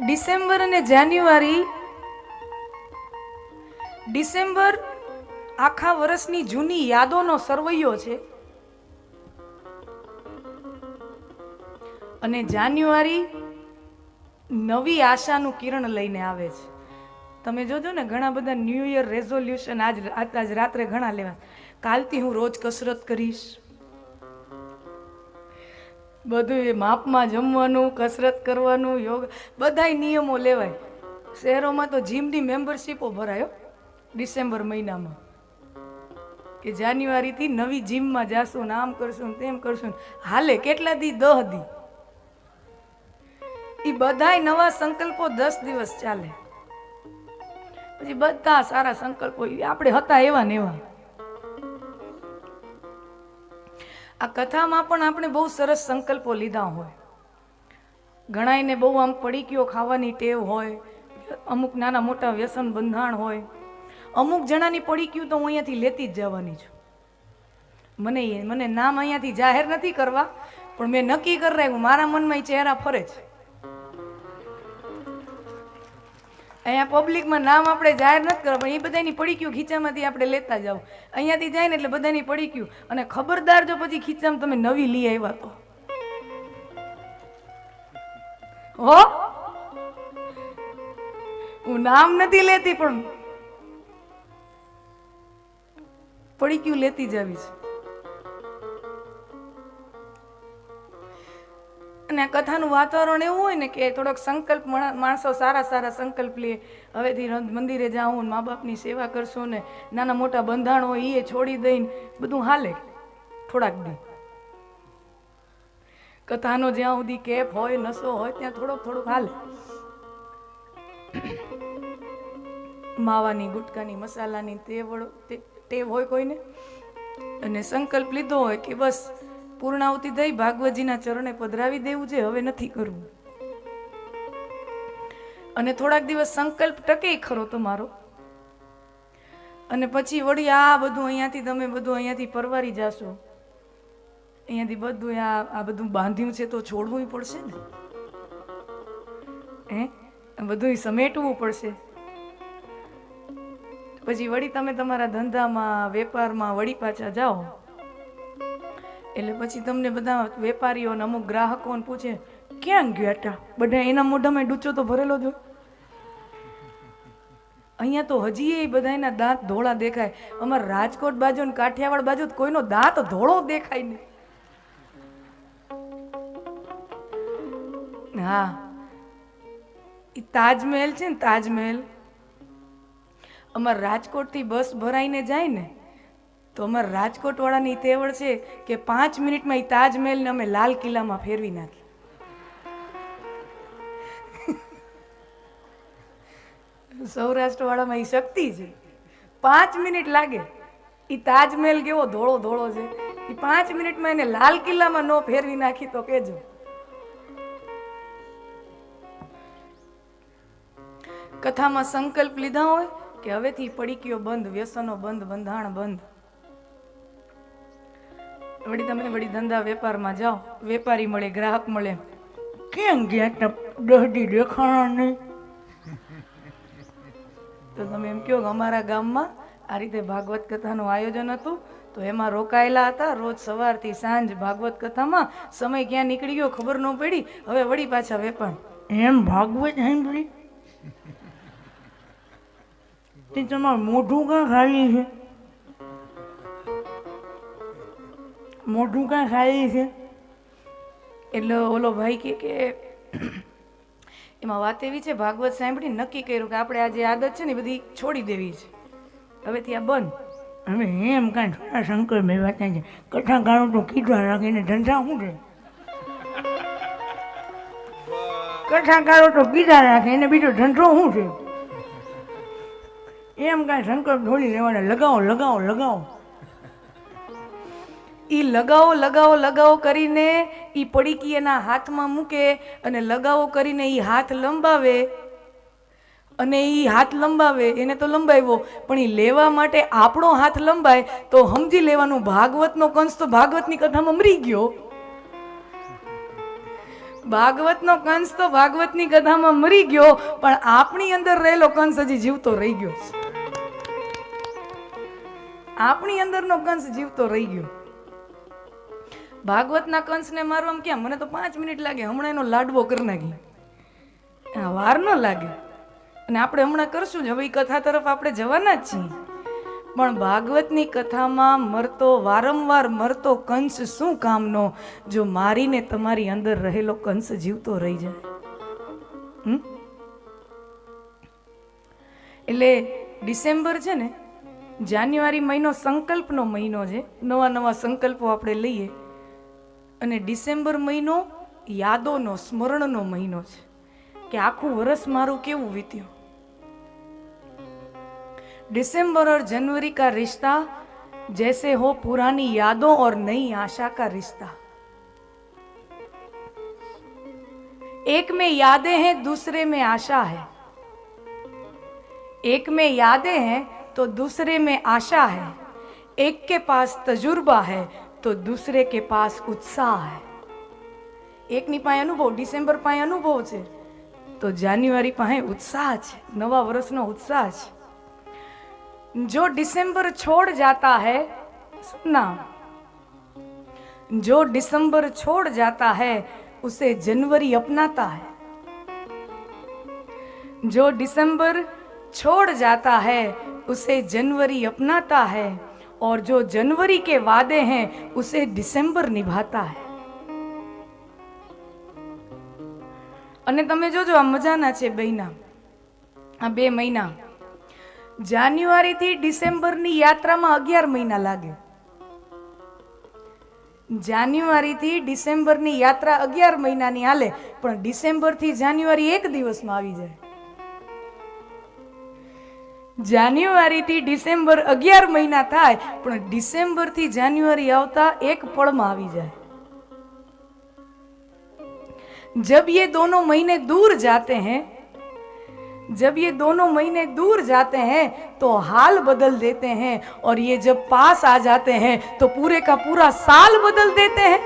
December અને જાન્યુઆરી, December આખા વર્ષની જૂની યાદોનો સરવૈયો છે. અને જાન્યુઆરી નવી આશાનું કિરણ લઈને આવે છે. તમે જોજો ને, ઘણા બધા ન્યૂ યર રેઝોલ્યુશન આજ આજ રાત્રે ઘણા લેવા. કાલથી હું રોજ કસરત કરીશ. બધું એ માપમાં જમવાનું, કસરત કરવાનું, યોગ, બધાય નિયમો લેવાય. શહેરોમાં તો જીમની મેમ્બરશીપો ભરાયો ડિસેમ્બર મહિનામાં. કે જાન્યુઆરીથી નવી જીમમાં જાશું ને આમ કરશું ને તેમ કરશું. હાલે કેટલા દી? દહ દી. એ બધાય નવા સંકલ્પો દસ દિવસ ચાલે. પછી બધા સારા સંકલ્પો આપણે હતા એવા ને એવા. આ કથામાં પણ આપણે બહુ સરસ સંકલ્પો લીધા હોય. ગણાયને બહુ આમ પડીકીઓ ખાવાની ટેવ હોય, અમુક નાના મોટા વ્યસન બંધાણ હોય. અમુક જણાની પડીકીઓ તો હું અહીંયાથી લેતી જ જવાની છું. મને મને નામ અહીંયાથી જાહેર નથી કરવા, પણ મેં નક્કી કરી રાખ્યું મારા મનમાં એ ચહેરા ફરે છે. અહીંયા પબ્લિકમાં નામ આપણે જાહેર નથી કરવા પણ એ બધાની પડીક્યું ખીચામાંથી આપણે લેતા જાઓ. અહીંયાથી જાય ને એટલે બધાની પડીક્યું અને ખબરદાર જો પછી ખીચામાં તમે નવી લઈ આવ્યા તો. હો? હું નામ નથી લેતી, પણ પડીક્યું લેતી જ આવીશ અને આ કથાનું વાતાવરણ એવું હોય ને કે થોડોક સંકલ્પ માણસો સારા સારા સંકલ્પ લે. હવેથી મંદિરે જાઉં મા બાપની સેવા કરશું ને નાના મોટા બંધાણો એ છોડી દઈને બધું હાલે. થોડાક દી. કથાનો જ્યાં સુધી કેપ હોય, નસો હોય, ત્યાં થોડોક થોડોક હાલે. માવાની, ગુટકાની, મસાલાની ટેવ હોય કોઈને. અને સંકલ્પ લીધો હોય કે બસ પૂર્ણાવતી થઈ ભાગવતજીના ચરણે પધરાવી દેવું છે હવે નથી કરવું. અને થોડાક દિવસ સંકલ્પ ટકે ખરો તમારો. અને પછી વળી આ બધું અહીંયાથી તમે બધું અહીંયાથી પરવારી જાશો. અહીંયાથી બધું આ આ બધું બાંધ્યું છે તો છોડવું પડશે ને? હે? બધું સમેટવું પડશે. પછી વળી તમે તમારા ધંધામાં, વેપારમાં વળી પાછા જાઓ. એટલે પછી તમને બધા વેપારીઓ ને અમુક ગ્રાહકોને પૂછે, ક્યાં ગયા તા બધા એના મોઢામાં ડૂચો તો ભરેલો જ અહીંયા તો હજી એ બધા એના દાંત ધોળા દેખાય. અમારા રાજકોટ બાજુ ને કાઠિયાવાડ બાજુ કોઈનો દાંત ધોળો દેખાય નહીં. હા. એ તાજમહેલ છે ને તાજમહેલ. અમારા રાજકોટથી બસ ભરાઈને જાય ને તો અમારા રાજકોટવાળાની તેવળ છે કે પાંચ મિનિટમાં એ તાજમહેલને અમે લાલ કિલ્લામાં ફેરવી નાખી. સૌરાષ્ટ્રવાળામાં એ શક્તિ છે. પાંચ મિનિટ લાગે. એ તાજમહેલ કેવો ધોળો ધોળો છે. એ પાંચ મિનિટમાં એને લાલ કિલ્લામાં ન ફેરવી નાખી તો કેજો. કથામાં સંકલ્પ લીધા હોય કે હવેથી પડીકીઓ બંધ, વ્યસનો બંધ બંધાણ બંધ. વળી તમે વળી ધંધા વેપારમાં જાઓ, વેપારી મળે, ગ્રાહક મળે. કેમ ગયા દહડી દેખાણા નહીં તો તમે એમ કહો અમારા ગામમાં આ રીતે ભાગવત કથાનું આયોજન હતું, તો એમાં રોકાયેલા હતા. રોજ સવારથી સાંજ ભાગવત કથામાં સમય ક્યાં નીકળી ગયો ખબર ન પડી. હવે વળી પાછા વેપાર. એમ ભાગવત સાંભળી? તમારું મોઢું કાં ખાલી છે? મોઢું કાં ખાલી છે? એટલે ઓલો ભાઈ કે કે એમાં વાત એવી છે ભાગવત સાંભળી નક્કી કર્યું કે આપણે આ જે આદત છે ને બધી છોડી દેવી છે. હવે ત્યાં બંધ. હવે એમ કાંઈ થોડા શંકર મેં વાત છે. કથા ગાણું તો કીધા રાખીને ધંધા શું છે? કથાકારો તો કીધા રાખે એને બીજો ધંધો શું છે? એમ કાંઈ શંકર ઢોળી લેવાના લગાવો લગાવો લગાવો. ઈ લગાવો લગાવો લગાવો કરીને એ પડીકી એના હાથમાં મૂકે અને લગાવો કરીને એ હાથ લંબાવે. અને એ હાથ લંબાવે, એને તો લંબાવ્યો, પણ એ લેવા માટે આપણો હાથ લંબાય તો સમજી લેવાનું, ભાગવતનો કંસ તો ભાગવતની કથામાં મરી ગયો. ભાગવતનો કંસ તો ભાગવતની કથામાં મરી ગયો, પણ આપણી અંદર રહેલો કંસ હજી જીવતો રહી ગયો આપણી અંદરનો કંસ જીવતો રહી ગયો. ભાગવતના કંસને મારવામાં કેમ મને તો પાંચ મિનિટ લાગે. હમણાં એનો લાડવો કરી નાખી. હા વાર ન લાગે. અને આપણે હમણાં કરશું જ. હવે કથા તરફ આપણે જવાના જ છીએ. પણ ભાગવતની કથામાં મરતો, વારંવાર મરતો કંસ શું કામનો? જો મારીને તમારી અંદર રહેલો કંસ જીવતો રહી જાય? એટલે ડિસેમ્બર છે ને, જાન્યુઆરી મહિનો સંકલ્પનો મહિનો છે. નવા નવા સંકલ્પો આપણે લઈએ. અને ડિસેમ્બર મહિનો યાદોનો સ્મરણનો મહિનો છે કે આખું વર્ષ મારું કેવું વીત્યું दिसंबर और जनवरी का रिश्ता जैसे हो पुरानी यादों और नई आशा का रिश्ता एक में यादें हैं दूसरे में आशा है एक में यादें हैं तो दूसरे में आशा है एक के पास तजुर्बा है तो दूसरे के पास उत्साह है એકની પાસે અનુભવ ડિસેમ્બર પાસે અનુભવ છે તો જાન્યુઆરી પાસે ઉત્સાહ છે નવા વર્ષનો ઉત્સાહ છે जो दिसंबर छोड़ जाता है सुनना जो दिसंबर छोड़ जाता है उसे जनवरी अपनाता है जो दिसंबर छोड़ जाता है उसे जनवरी अपनाता है और जो जनवरी के वादे हैं उसे दिसंबर निभाता है અને તમે જોજો આ મજાના છે બેના આ બે મહિના જાન્યુઆરીથી ડિસેમ્બરની યાત્રામાં અગિયાર મહિના લાગે જાન્યુઆરીથી ડિસેમ્બરની યાત્રા અગિયાર મહિનાની હાલે પણ ડિસેમ્બરથી જાન્યુઆરી એક દિવસમાં આવી જાય જાન્યુઆરીથી ડિસેમ્બર અગિયાર મહિના થાય પણ ડિસેમ્બરથી જાન્યુઆરી આવતા એક પળમાં આવી જાય जब ये दोनों महीने दूर जाते हैं जब ये दोनों महीने दूर जाते हैं तो हाल बदल देते हैं और ये जब पास आ जाते हैं तो पूरे का पूरा साल बदल देते हैं